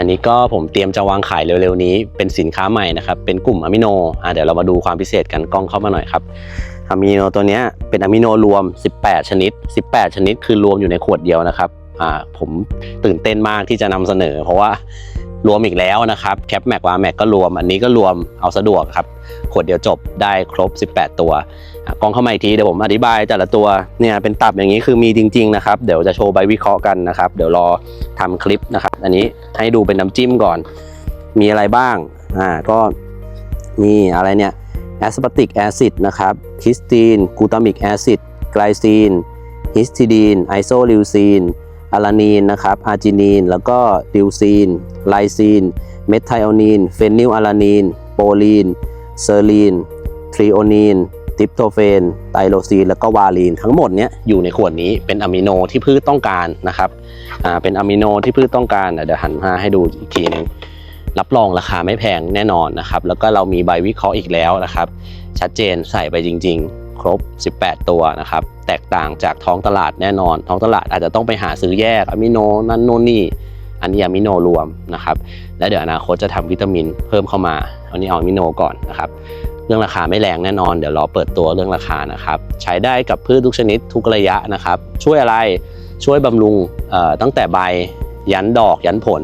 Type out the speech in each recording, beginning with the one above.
อันนี้ก็ผมเตรียมจะวางขายเร็วๆนี้เป็นสินค้าใหม่นะครับ เป็นกลุ่มอะมิโนอะเดี๋ยวเรามาดูความพิเศษกันกล้องเข้ามาหน่อยครับอะมิโนตัวเนี้ยเป็นอะมิโนรวม 18 ชนิด 18 ชนิดคือรวมอยู่ในขวดเดียวนะครับอ่าผมตื่นเต้นมากที่จะนำเสนอ เพราะว่า รวมอีกแล้วนะครับแคปแม็กวาแม็กก็รวม อันนี้ก็รวมเอาสะดวกครับขวดเดียวจบได้ครบ 18 ตัวกล้องเข้ามาอีกทีเดี๋ยวผมอธิบายแต่ละตัวเนี่ยเป็นตับอย่างนี้คือมีจริง ๆ นะครับ เดี๋ยวจะโชว์ใบวิเคราะห์กันนะครับ เดี๋ยวรอทำคลิปนะครับ อันนี้ให้ดูเป็นน้ำจิ้มก่อน มีอะไรบ้างอ่าก็มีอะไรเนี่ยแอสปาติกแอซิดนะครับคิสตีนกูตามิกแอซิดไกลซีนฮิสติดีนไอโซลิวซีน อะลานีนนะครับอาร์จินีน แล้วก็ดิวซีน ไลซีน เมทไทโอนีน เฟนิลอะลานีน โปลีน เซอร์ลีน ทริโอนีนติปโตเฟน ไตโรซีน แล้วก็วาลีน ทั้งหมดเนี้ยอยู่ในขวดนี้เป็นอะมิโนที่พืชต้องการนะครับอ่าเป็นอะมิโนที่พืชต้องการเดี๋ยวหันมาให้ดูอีกทีหนึงรับรองราคาไม่แพงแน่นอนนะครับ แล้วก็เรามีใบวิเคราะห์อีกแล้วนะครับ ชัดเจนใส่ไปจริง ๆ ครบ 18 ตัวนะครับ แตกต่างจากท้องตลาดแน่นอน ท้องตลาดอาจจะต้องไปหาซื้อแยกอะมิโนนั่นโน่นนี่ อันนี้อะมิโนรวมนะครับ และเดี๋ยวอนาคตจะทำวิตามินเพิ่มเข้ามาอันนี้เอาอะมิโนก่อนนะครับ เรื่องราคาไม่แรงแน่นอน เดี๋ยวรอเปิดตัวเรื่องราคานะครับ ใช้ได้กับพืชทุกชนิดทุกระยะนะครับ ช่วยอะไร ช่วยบำรุงตั้งแต่ใบยันดอกยันผล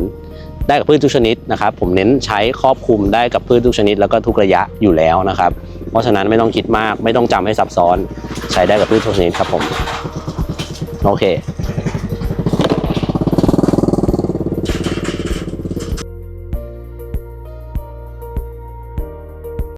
ได้กับพืชทุกชนิดนะครับ ผมเน้นใช้ครอบคลุมได้กับพืชทุกชนิด แล้วก็ทุกระยะอยู่แล้วนะครับ ราะฉะนั้นไม่ต้องคิดมากไม่ต้องจำให้ซับซ้อนใช้ได้กับพืชทุกชนิดครับผม โอเค